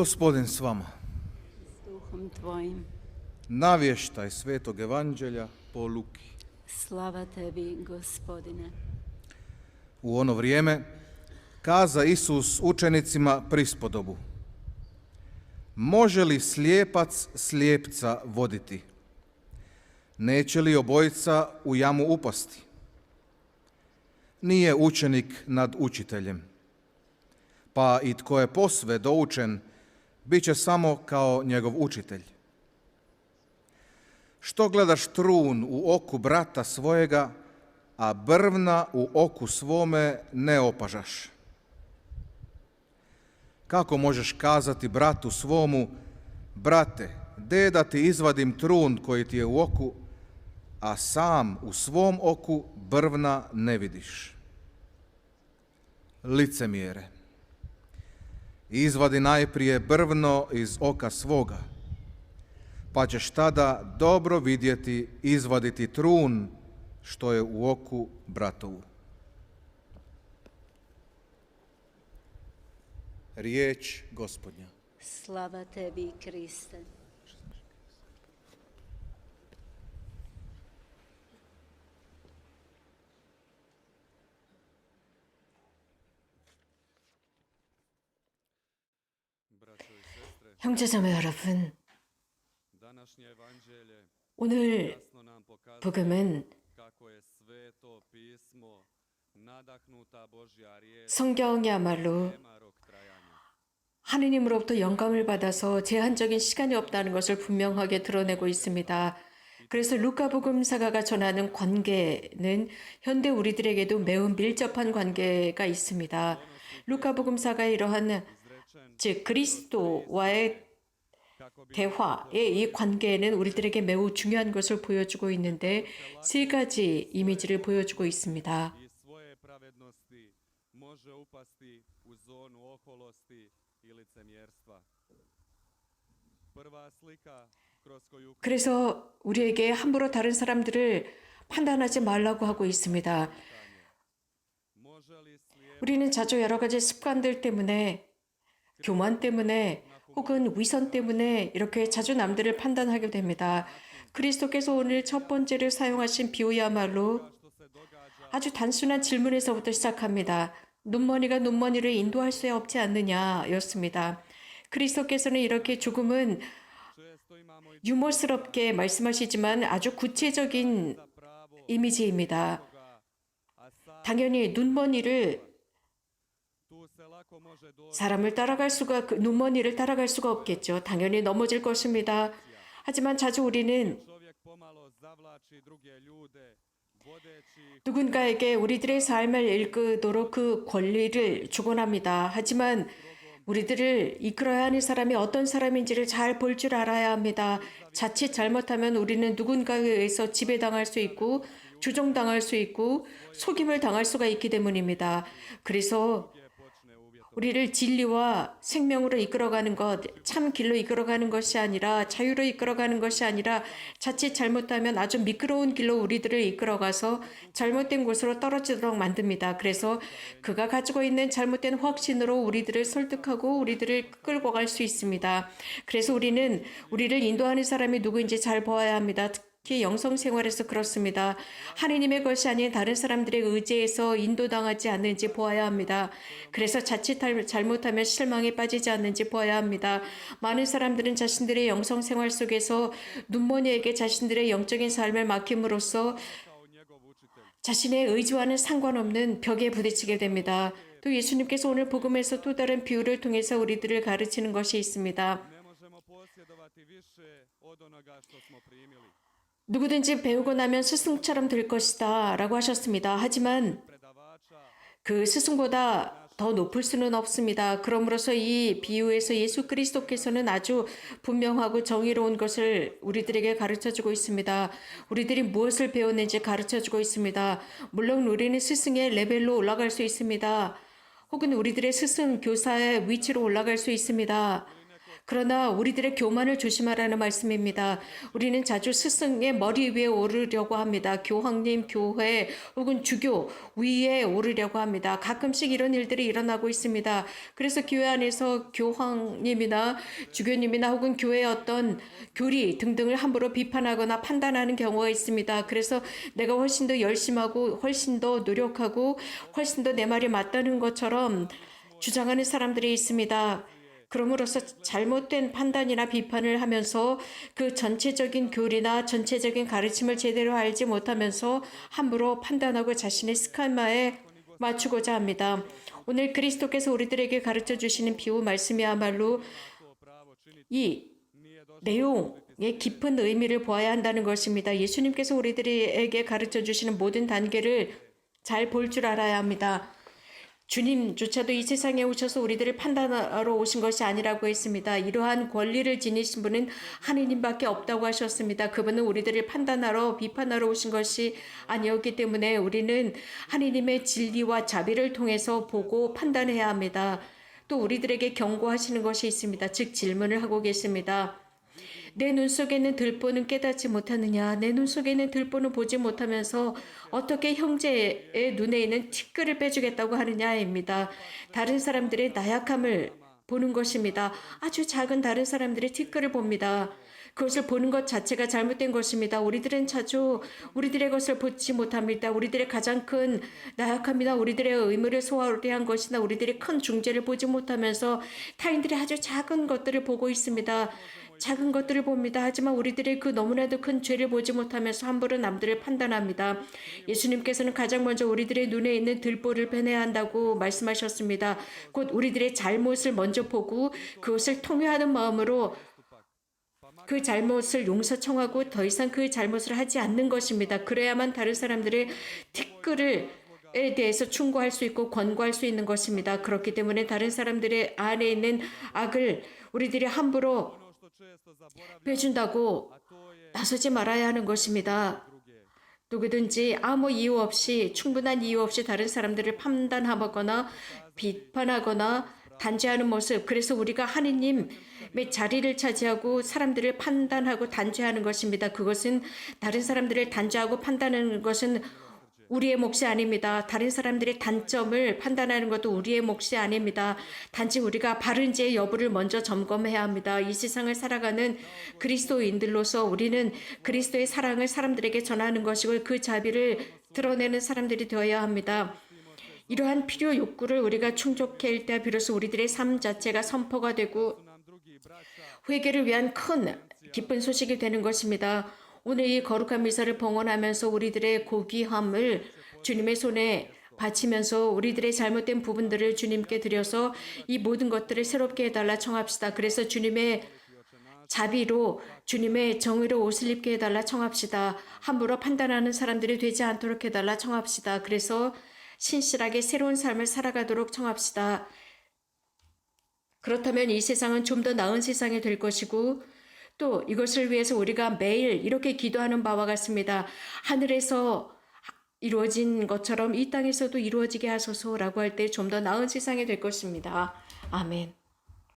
Gospodin s vama. s tvojim. Navještaj Svetog Evanđelja po Luki. Slava tebi, gospodine. U ono vrijeme kaza Isus učenicima prispodobu. Može li slijepac slijepca voditi? Neće li obojica u jamu upasti? Nije učenik nad učiteljem. Pa i tko je posve doučen, bit će samo kao njegov učitelj. Što gledaš trun u oku brata svojega, a brvna u oku svome ne opažaš? Kako možeš kazati bratu svomu, brate, de da ti izvadim trun koji ti je u oku, a sam u svom oku brvna ne vidiš? Licemjere. Izvadi najprije brvno iz oka svoga, pa ćeš tada dobro vidjeti izvaditi trun što je u oku bratovu. Riječ gospodnja. Slava tebi, Kriste. 형제자매 여러분, 오늘 복음은 성경이야말로. 하느님으로부터 영감을 받아서 제한적인 시간이 없다는 것을 분명하게 드러내고 있습니다. 그래서 루카복음사가가 전하는 관계는 현대 우리들에게도 매우 밀접한 관계가 있습니다. 루카복음사가 이러한 즉 그리스도와의 대화의 이 관계는 우리들에게 매우 중요한 것을 보여주고 있는데 세 가지 이미지를 보여주고 있습니다. 그래서 우리에게 함부로 다른 사람들을 판단하지 말라고 하고 있습니다. 우리는 자주 여러 가지 습관들 때문에 교만 때문에 혹은 위선 때문에 이렇게 자주 남들을 판단하게 됩니다. 그리스도께서 오늘 첫 번째를 사용하신 비유야말로 아주 단순한 질문에서부터 시작합니다. 눈머니가 눈머니를 인도할 수 없지 않느냐였습니다. 그리스도께서는 이렇게 조금은 유머스럽게 말씀하시지만 아주 구체적인 이미지입니다. 당연히 눈머니를 사람을 따라갈 수가 그 눈머니를 따라갈 수가 없겠죠. 당연히 넘어질 것입니다. 하지만 자주 우리는 누군가에게 우리들의 삶을 이끌도록 그 권리를 주곤 합니다. 하지만 우리들을 이끌어야 하는 사람이 어떤 사람인지를 잘 볼 줄 알아야 합니다. 자칫 잘못하면 우리는 누군가에 의해서 지배당할 수 있고 주종당할 수 있고 속임을 당할 수가 있기 때문입니다. 그래서. 우리를 진리와 생명으로 이끌어가는 것, 참 길로 이끌어가는 것이 아니라 자유로 이끌어가는 것이 아니라 자칫 잘못하면 아주 미끄러운 길로 우리들을 이끌어가서 잘못된 곳으로 떨어지도록 만듭니다. 그래서 그가 가지고 있는 잘못된 확신으로 우리들을 설득하고 우리들을 끌고 갈 수 있습니다. 그래서 우리는 우리를 인도하는 사람이 누구인지 잘 보아야 합니다. 특히 영성 생활에서 그렇습니다. 하느님의 것이 아닌 다른 사람들의 의지에서 인도당하지 않는지 보아야 합니다. 그래서 자칫 잘- 잘못하면 실망에 빠지지 않는지 보아야 합니다. 많은 사람들은 자신들의 영성 생활 속에서 눈머니에게 자신들의 영적인 삶을 맡김으로써. 자신의 의지와는 상관없는 벽에 부딪히게 됩니다. 또 예수님께서 오늘 복음에서 또 다른 비유를 통해서 우리들을 가르치는 것이 있습니다. 누구든지 배우고 나면 스승처럼 될 것이다 라고 하셨습니다. 하지만 그 스승보다 더 높을 수는 없습니다. 그러므로서 이 비유에서 예수 그리스도께서는 아주 분명하고 정의로운 것을 우리들에게 가르쳐 주고 있습니다. 우리들이 무엇을 배웠는지 가르쳐 주고 있습니다. 물론 우리는 스승의 레벨로 올라갈 수 있습니다. 혹은 우리들의 스승 교사의 위치로 올라갈 수 있습니다. 그러나 우리들의 교만을 조심하라는 말씀입니다. 우리는 자주 스승의 머리 위에 오르려고 합니다. 교황님, 교회 혹은 주교 위에 오르려고 합니다. 가끔씩 이런 일들이 일어나고 있습니다. 그래서 교회 안에서 교황님이나 주교님이나 혹은 교회의 어떤 교리 등등을 함부로 비판하거나 판단하는 경우가 있습니다. 그래서 내가 훨씬 더 열심하고 훨씬 더 노력하고 훨씬 더 내 말이 맞다는 것처럼 주장하는 사람들이 있습니다. 그럼으로써 잘못된 판단이나 비판을 하면서 그 전체적인 교리나 전체적인 가르침을 제대로 알지 못하면서 함부로 판단하고 자신의 스카마에 맞추고자 합니다. 오늘 그리스도께서 우리들에게 가르쳐 주시는 비유 말씀이야말로 이 내용의 깊은 의미를 보아야 한다는 것입니다. 예수님께서 우리들에게 가르쳐 주시는 모든 단계를 잘 볼 줄 알아야 합니다. 주님조차도 이 세상에 오셔서 우리들을 판단하러 오신 것이 아니라고 했습니다. 이러한 권리를 지니신 분은 하느님밖에 없다고 하셨습니다. 그분은 우리들을 판단하러 비판하러 오신 것이 아니었기 때문에 우리는 하느님의 진리와 자비를 통해서 보고 판단해야 합니다. 또 우리들에게 경고하시는 것이 있습니다. 즉 질문을 하고 계십니다. 내 눈 속에 있는 들보는 깨닫지 못하느냐? 내 눈 속에 있는 들보는 보지 못하면서 어떻게 형제의 눈에 있는 티끌을 빼주겠다고 하느냐입니다. 다른 사람들의 나약함을 보는 것입니다. 아주 작은 다른 사람들의 티끌을 봅니다. 그것을 보는 것 자체가 잘못된 것입니다. 우리들은 자주 우리들의 것을 보지 못합니다. 우리들의 가장 큰 나약함이나 우리들의 의무를 소홀히 한 것이나 우리들의 큰 중재를 보지 못하면서 타인들의 아주 작은 것들을 보고 있습니다. 작은 것들을 봅니다. 하지만 우리들의 그 너무나도 큰 죄를 보지 못하면서 함부로 남들을 판단합니다. 예수님께서는 가장 먼저 우리들의 눈에 있는 들보를 빼내야 한다고 말씀하셨습니다. 곧 우리들의 잘못을 먼저 보고 그것을 통회하는 마음으로 그 잘못을 용서 청하고 더 이상 그 잘못을 하지 않는 것입니다. 그래야만 다른 사람들의 티끌을 에 대해서 충고할 수 있고 권고할 수 있는 것입니다. 그렇기 때문에 다른 사람들의 안에 있는 악을 우리들이 함부로 빼준다고 나서지 말아야 하는 것입니다. 누구든지 아무 이유 없이 충분한 이유 없이 다른 사람들을 판단하거나 비판하거나 단죄하는 모습. 그래서 우리가 하느님의 자리를 차지하고 사람들을 판단하고 단죄하는 것입니다. 그것은 다른 사람들을 단죄하고 판단하는 것은 우리의 몫이 아닙니다. 다른 사람들의 단점을 판단하는 것도 우리의 몫이 아닙니다. 단지 우리가 바른지의 여부를 먼저 점검해야 합니다. 이 세상을 살아가는 그리스도인들로서 우리는 그리스도의 사랑을 사람들에게 전하는 것이고 그 자비를 드러내는 사람들이 되어야 합니다. 이러한 필요 욕구를 우리가 충족할 때 비로소 우리들의 삶 자체가 선포가 되고 회개를 위한 큰 기쁜 소식이 되는 것입니다. 오늘 이 거룩한 미사를 봉헌하면서 우리들의 고귀함을 주님의 손에 바치면서 우리들의 잘못된 부분들을 주님께 드려서 이 모든 것들을 새롭게 해달라 청합시다. 그래서 주님의 자비로 주님의 정의로 옷을 입게 해달라 청합시다. 함부로 판단하는 사람들이 되지 않도록 해달라 청합시다. 그래서 신실하게 새로운 삶을 살아가도록 청합시다. 그렇다면 이 세상은 좀 더 나은 세상이 될 것이고 또 이것을 위해서 우리가 매일 이렇게 기도하는 바와 같습니다. 하늘에서 이루어진 것처럼 이 땅에서도 이루어지게 하소서라고 할 때 좀 더 나은 세상이 될 것입니다. 아멘.